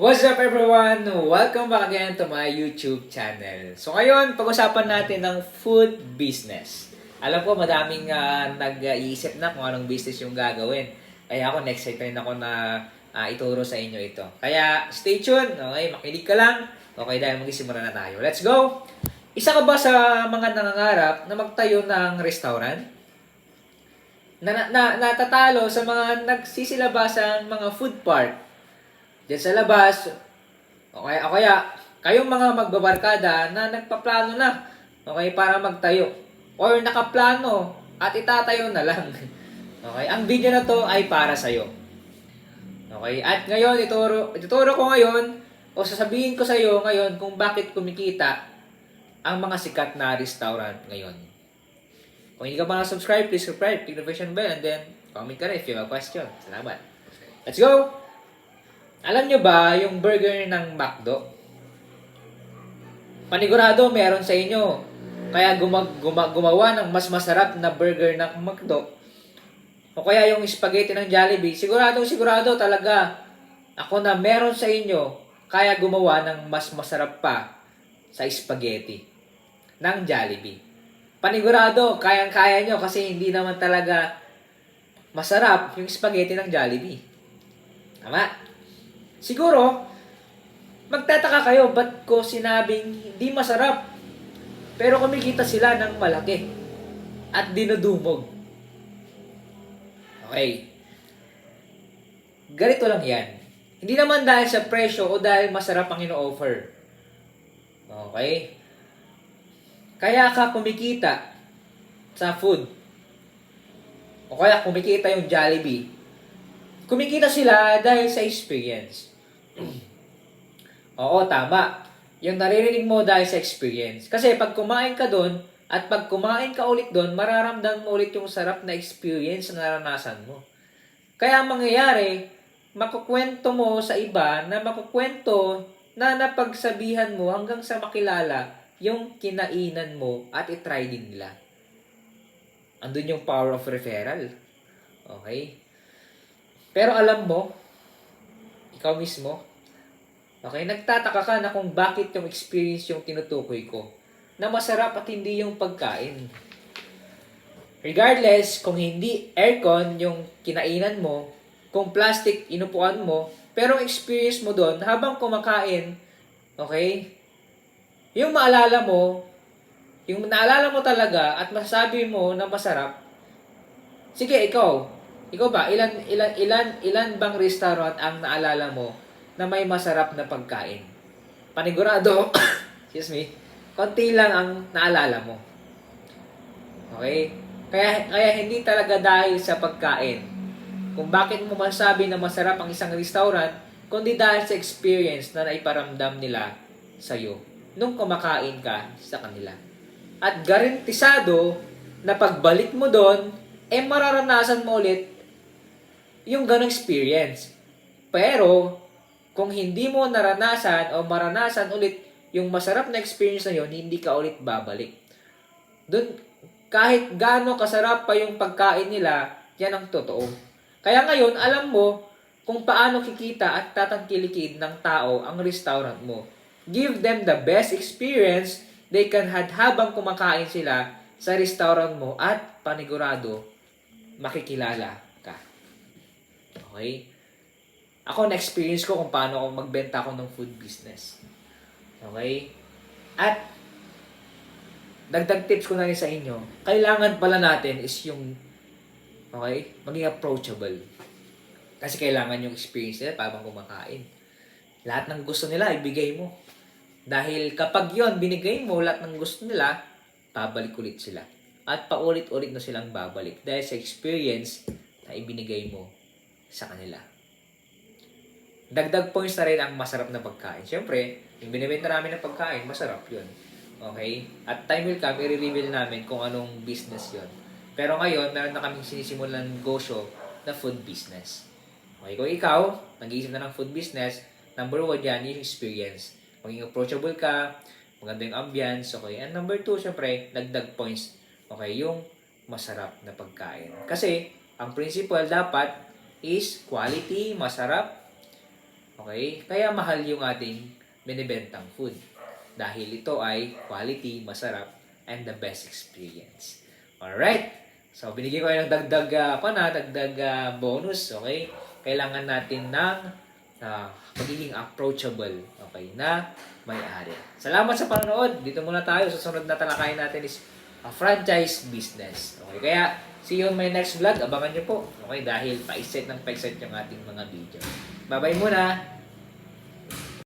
What's up everyone? Welcome back again to my YouTube channel. So ngayon, pag-usapan natin ng food business. Alam ko madaming ah, nag-iisip na kung anong business yung gagawin. Kaya ako next time ako na ah, ituro sa inyo ito. Kaya stay tuned, okay? Makinig ka lang. Okay, dahil magsisimula na tayo. Let's go! Isa ka ba sa mga nangangarap na magtayo ng restaurant? Na, na, na natatalo sa mga nagsisilabasang mga food park Diyan sa labas, o o kaya, kayong mga magbabarkada na nagpaplano na, okay, para magtayo. Or nakaplano at itatayo na lang. Okay, ang video na to ay para sa'yo. Okay, at ngayon, ituro, ituro ko ngayon, o sasabihin ko sa'yo ngayon kung bakit kumikita ang mga sikat na restaurant ngayon. Kung hindi ka pa na-subscribe, please subscribe, click the notification bell, and then comment ka rin if you have a question. Salamat. Let's go! Alam nyo ba yung burger ng McDo? Panigurado meron sa inyo. Kaya gumag, guma, gumawa ng mas masarap na burger ng McDo. O kaya yung spaghetti ng Jollibee. Sigurado, sigurado talaga. Ako na meron sa inyo. Kaya gumawa ng mas masarap pa sa spaghetti ng Jollibee. Panigurado, kayang-kaya nyo kasi hindi naman talaga masarap yung spaghetti ng Jollibee. Tama? Siguro, magtataka kayo, ba't ko sinabing hindi masarap? Pero kumikita sila ng malaki at dinudumog. Okay. Ganito lang yan. Hindi naman dahil sa presyo o dahil masarap ang ino-offer. Okay? Kaya ka kumikita sa food. O kaya kumikita yung Jollibee. Kumikita sila dahil sa experience. Oo, tama. Yung naririnig mo dahil sa experience. Kasi pag kumain ka doon, at pag kumain ka ulit doon, mararamdaman mo ulit yung sarap na experience na naranasan mo. Kaya ang mangyayari, makukwento mo sa iba na makukwento na napagsabihan mo hanggang sa makilala yung kinainan mo at itry din nila. Andun yung power of referral. Okay? Pero alam mo, ikaw mismo, okay, nagtataka ka na kung bakit yung experience yung tinutukoy ko na masarap at hindi yung pagkain. Regardless kung hindi aircon yung kinainan mo, kung plastic inupuan mo, pero experience mo doon habang kumakain, okay, yung maalala mo, yung naalala mo talaga at masasabi mo na masarap, sige ikaw, ikaw ba, ilan, ilan, ilan, ilan bang restaurant ang naalala mo na may masarap na pagkain? Panigurado, excuse me, konti lang ang naalala mo. Okay? Kaya, kaya hindi talaga dahil sa pagkain. Kung bakit mo masabi na masarap ang isang restaurant, kundi dahil sa experience na naiparamdam nila sa'yo nung kumakain ka sa kanila. At garantisado na pagbalik mo doon, eh mararanasan mo ulit yung ganong experience. Pero, kung hindi mo naranasan o maranasan ulit yung masarap na experience na yun, hindi ka ulit babalik. Doon, kahit gaano kasarap pa yung pagkain nila, yan ang totoo. Kaya ngayon, alam mo kung paano kikita at tatangkilikid ng tao ang restaurant mo. Give them the best experience they can had habang kumakain sila sa restaurant mo at panigurado makikilala ka. Okay? Ako na-experience ko kung paano ako magbenta ako ng food business. Okay? At dagdag tips ko na rin sa inyo, kailangan pala natin is yung okay, maging approachable. Kasi kailangan yung experience nila habang kumakain. Lahat ng gusto nila, ibigay mo. Dahil kapag yon binigay mo lahat ng gusto nila, babalik ulit sila. At paulit-ulit na silang babalik dahil sa experience na ibinigay mo sa kanila. Dagdag points na rin ang masarap na pagkain. Siyempre, yung binibenta namin ng pagkain, masarap yun. Okay? At time will come, i-reveal namin kung anong business yon. Pero ngayon, meron na kaming sinisimulan negosyo na food business. Okay, kung ikaw, nag-iisip na ng food business, number one yan, yung experience. Maging approachable ka, maganda yung ambience, okay? And number two, syempre, dagdag points, okay, yung masarap na pagkain. Kasi, ang principle dapat is quality, masarap, Okay? Kaya mahal yung ating binibentang food. Dahil ito ay quality, masarap, and the best experience. Alright? So, binigyan ko kayo ng dagdag, uh, pa na, dagdag ah, bonus, okay? Kailangan natin ng ah, magiging approachable, okay, na may-ari. Salamat sa panonood. Dito muna tayo. Susunod na talakayin natin is a franchise business. Okay, kaya see you on my next vlog. Abangan nyo po. Okay, dahil pa-set ng pa-set yung ating mga video. Bye-bye muna.